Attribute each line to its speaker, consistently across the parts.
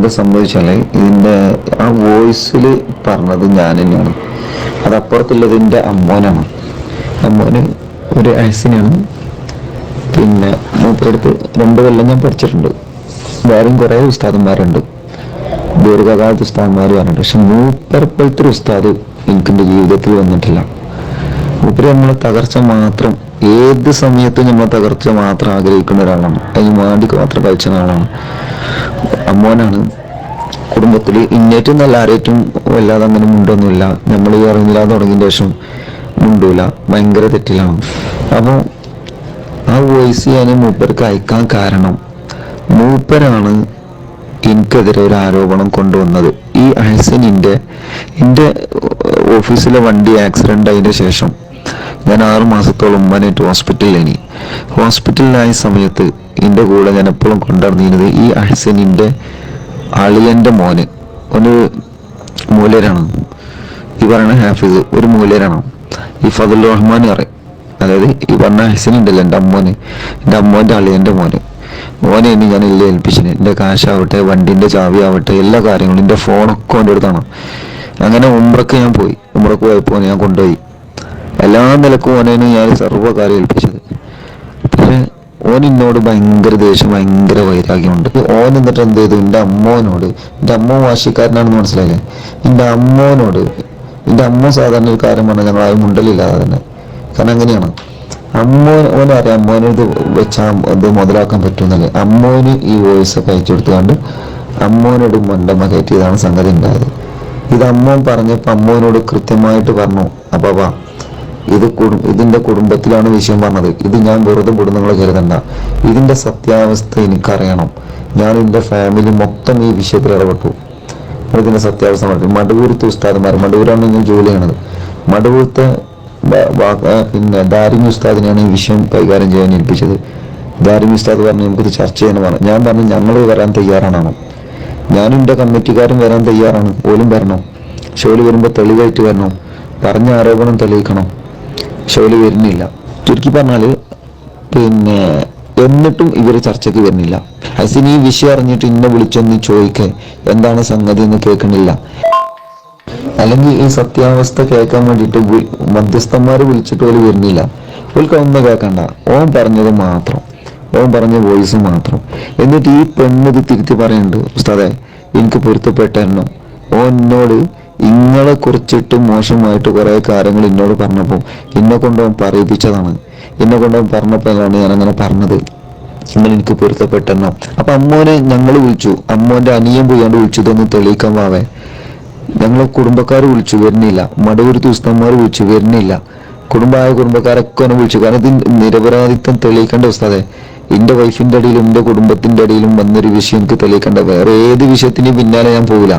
Speaker 1: എന്താ സംഭവിച്ചാൽ ഇതിന്റെ ആ വോയിസിൽ പറഞ്ഞത് ഞാൻ തന്നെയാണ് അതപ്പുറത്തുള്ളത് എന്റെ അമ്മോനാണ്. അമ്മോന് ഒരു ആക്സിനാണ് പിന്നെ മൂപ്പരടുത്ത് രണ്ട് കൊല്ലം ഞാൻ പഠിച്ചിട്ടുണ്ട്. വേറെയും കുറേ ഉസ്താദന്മാരുണ്ട്. ദീർഘകാലത്ത് ഉസ്താദന്മാർ പറഞ്ഞിട്ട് പക്ഷെ മൂപ്പരപ്പോഴത്തെ ഒരു ഉസ്താദ് എനിക്ക് എന്റെ ജീവിതത്തിൽ വന്നിട്ടില്ല. മൂപ്പര് നമ്മളെ തകർച്ച മാത്രം ഏത് സമയത്തും നമ്മൾ തകർച്ച മാത്രം ആഗ്രഹിക്കുന്ന ഒരാളാണ്. അതിന് വേണ്ടി മാത്രം കഴിച്ച അമ്മോനാണ് കുടുംബത്തിൽ ഇന്നേറ്റും നല്ല ആരേറ്റും വല്ലാതെ അങ്ങനെ മുണ്ടൊന്നുമില്ല. നമ്മൾ ഈ തുടങ്ങിയ ശേഷം മുണ്ടൂല. ഭയങ്കര തെറ്റിലാണ്. അപ്പോൾ ആ വോയിസ് ഞാൻ മൂപ്പർക്ക് അയക്കാൻ കാരണം മൂപ്പരാണ് എനിക്കെതിരെ ഒരു ആരോപണം കൊണ്ടുവന്നത്. ഈ അഹസനിന്റെ എന്റെ ഓഫീസിലെ വണ്ടി ആക്സിഡന്റ് ആയതിന്റെ ശേഷം ഞാൻ ആറു മാസത്തോളം ഉമ്മാനായിട്ട് ഹോസ്പിറ്റലിലേനി ഹോസ്പിറ്റലിലായ സമയത്ത് എന്റെ കൂടെ ഞാൻ എപ്പോഴും കൊണ്ടുവന്നിരുന്നത് ഈ അഹ്സനിന്റെ അളിയന്റെ മോന്. ഒരു മൂലരാണ് ഈ പറയുന്ന ഹാഫിസ് ഒരു മൂലരാണ് ഈ ഫതുൽ റഹ്മാൻ പറയും. അതായത് ഈ പറഞ്ഞ ഹസൻ എന്റെ അമ്മോന്. എന്റെ അമ്മോന്റെ അളിയന്റെ മോന്. മോനെ ഇനി ഞാൻ ഇല്ല ഏൽപ്പിച്ചിന്. എന്റെ കാശാവട്ടെ വണ്ടിന്റെ ചാവി ആവട്ടെ എല്ലാ കാര്യങ്ങളും എന്റെ ഫോണൊക്കെ എന്റെ അങ്ങനെ ഉമ്രക്ക് ഞാൻ പോയി. ഉമ്രക്ക് പോയപ്പോൾ ഞാൻ കൊണ്ടുപോയി. എല്ലാ നിലക്കും ഓനേന് ഞാൻ സർവകാലം ഏൽപ്പിച്ചത് പക്ഷെ ഓൻ എന്നോട് ഭയങ്കര ദേഷ്യം ഭയങ്കര വൈരാഗ്യമുണ്ട്. ഓൻ എന്നിട്ട് എന്ത് ചെയ്തു? എന്റെ അമ്മോനോട് എന്റെ അമ്മ വാശിക്കാരനാണെന്ന് മനസ്സിലായില്ലേ? എന്റെ അമ്മോനോട് എന്റെ അമ്മ സാധാരണ ഒരു കാര്യം പറഞ്ഞാൽ ഞങ്ങൾ ആരും മുണ്ടലില്ലാതെ തന്നെ. കാരണം അങ്ങനെയാണ് അമ്മോ ഓനറിയാം അമ്മോനത് വെച്ചാൽ ഇത് മുതലാക്കാൻ പറ്റുമെന്നല്ലേ. അമ്മോന് ഈ വോയിസ് ഒക്കെ അയച്ചു കൊടുത്തുകൊണ്ട് അമ്മോനോട് മണ്ടമ്മ കയറ്റിയതാണ് സംഗതി ഉണ്ടായത്. ഇത് അമ്മോൻ പറഞ്ഞപ്പോൾ അമ്മോനോട് കൃത്യമായിട്ട് പറഞ്ഞു അപ്പാ വാ ഇത് ഇതിന്റെ കുടുംബത്തിലാണ് വിഷയം പറഞ്ഞത്. ഇത് ഞാൻ വെറുതെ കുടുംബങ്ങളെ കരുതണ്ട. ഇതിന്റെ സത്യാവസ്ഥ എനിക്കറിയണം. ഞാൻ എന്റെ ഫാമിലി മൊത്തം ഈ വിഷയത്തിൽ ഇടപെട്ടു. ഇതിന്റെ സത്യാവസ്ഥ മടവൂരത്തെ ഉസ്താദന്മാർ മടവൂരാണ് ഞാൻ ജോലി ചെയ്യണത് മടവൂരത്തെ പിന്നെ ദാരിമി ഉസ്താദിനെയാണ് ഈ വിഷയം കൈകാര്യം ചെയ്യാൻ ഏൽപ്പിച്ചത്. ദാരിമി ഉസ്താദ് പറഞ്ഞു നമുക്കിത് ചർച്ച ചെയ്യാൻ പറഞ്ഞു ഞാൻ പറഞ്ഞു ഞങ്ങൾ വരാൻ തയ്യാറാണ്. ഞാനും എന്റെ കമ്മിറ്റിക്കാരും വരാൻ തയ്യാറാണ്. പോലും വരണം. ഷോൽ വരുമ്പോൾ തെളിവായിട്ട് വരണം. പറഞ്ഞ ആരോപണം തെളിയിക്കണം. ഷോൽ വരുന്നില്ല. ചുരുക്കി പറഞ്ഞാൽ പിന്നെ എന്നിട്ടും ഇവർ ചർച്ചയ്ക്ക് വരുന്നില്ല. അസിന് ഈ വിഷയം അറിഞ്ഞിട്ട് ഇന്നെ വിളിച്ചൊന്ന് ചോദിക്കേ. എന്താണ് സംഗതി എന്ന് കേൾക്കണില്ല. അല്ലെങ്കിൽ ഈ സത്യാവസ്ഥ കേൾക്കാൻ വേണ്ടിയിട്ട് മധ്യസ്ഥന്മാർ വിളിച്ചിട്ട് പോലും വരുന്നില്ല. ഇവൾക്ക് ഒന്നും കേൾക്കണ്ട. ഓൻ പറഞ്ഞത് മാത്രം. ഓൻ പറഞ്ഞ വോയിസ് മാത്രം. എന്നിട്ട് ഈ പെണ്ണ് ഇത് തിരുത്തി പറയുന്നുണ്ട് ഉസ്താദെ എനിക്ക് പൊരുത്തപ്പെട്ടെന്നോ ഓൻ എന്നോട് ഇങ്ങളെ കുറിച്ചിട്ട് മോശമായിട്ട് കുറെ കാര്യങ്ങൾ എന്നോട് പറഞ്ഞപ്പോൾ എന്നെ കൊണ്ട് അവൻ പറയിപ്പിച്ചതാണ്. എന്നെ കൊണ്ട് അവൻ പറഞ്ഞപ്പോഴാണ് ഞാൻ അങ്ങനെ പറഞ്ഞത്. നിങ്ങൾ എനിക്ക് പൊരുത്തപ്പെട്ടെന്നോ. അപ്പൊ അമ്മോനെ ഞങ്ങൾ വിളിച്ചു. അമ്മോന്റെ അനിയൻ പോയാണ്ട് വിളിച്ചു. ഇതൊന്ന് തെളിയിക്കാൻ വാവേ. ഞങ്ങളെ കുടുംബക്കാർ വിളിച്ചു. വരുന്നില്ല. മടവൂർ ഉസ്താന്മാർ വിളിച്ചു. വരുന്നില്ല. കുടുംബമായ കുടുംബക്കാരൊക്കെ എന്നെ വിളിച്ചു. കാരണം ഇത് നിരപരാധിത്വം തെളിയിക്കേണ്ട ഉസ്താദെ എന്റെ വൈഫിന്റെ അടിയിലും എന്റെ കുടുംബത്തിന്റെ അടിയിലും വന്നൊരു വിഷയം എനിക്ക് തെളിയിക്കേണ്ട. വേറെ ഏത് വിഷയത്തിനും പിന്നാലെ ഞാൻ പോകില്ല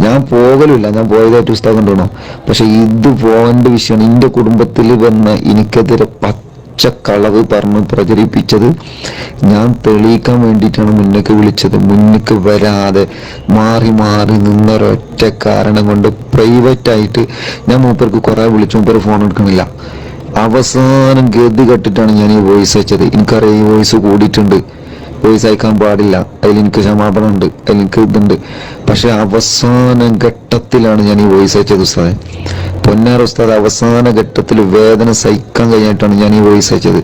Speaker 1: ഞാൻ പോകലില്ല ഞാൻ പോയതായിട്ട് പുസ്തകം കൊണ്ടുപോകണം. പക്ഷെ ഇത് പോകേണ്ട വിഷയമാണ്. എന്റെ കുടുംബത്തിൽ വന്ന എനിക്കെതിരെ പച്ച കളവ് പറഞ്ഞ് പ്രചരിപ്പിച്ചത് ഞാൻ തെളിയിക്കാൻ വേണ്ടിയിട്ടാണ് മുന്നേക്ക് വിളിച്ചത്. മുന്നേക്ക് വരാതെ മാറി മാറി നിന്നൊരൊറ്റ കാരണം കൊണ്ട് പ്രൈവറ്റ് ആയിട്ട് ഞാൻ മൂപ്പർക്ക് കുറെ വിളിച്ചു. മൂപ്പർ ഫോൺ എടുക്കണില്ല. അവസാനം ഗതി കെട്ടിട്ടാണ് ഞാൻ ഈ വോയിസ് വെച്ചത്. എനിക്കറിയാം ഈ വോയിസ് കൂടിയിട്ടുണ്ട്. വോയിസ് അയക്കാൻ പാടില്ല. അതിൽ എനിക്ക് ക്ഷമാപണം ഉണ്ട് അതിൽ എനിക്ക് ഇതുണ്ട്. പക്ഷെ അവസാന ഘട്ടത്തിലാണ് ഞാൻ ഈ വോയിസ് അയച്ചത് ഉസ്താദെ. പൊന്നാർ ഉസ്താദ് അവസാന ഘട്ടത്തിൽ വേദന സഹിക്കാൻ കഴിഞ്ഞിട്ടാണ് ഞാൻ ഈ വോയിസ് അയച്ചത്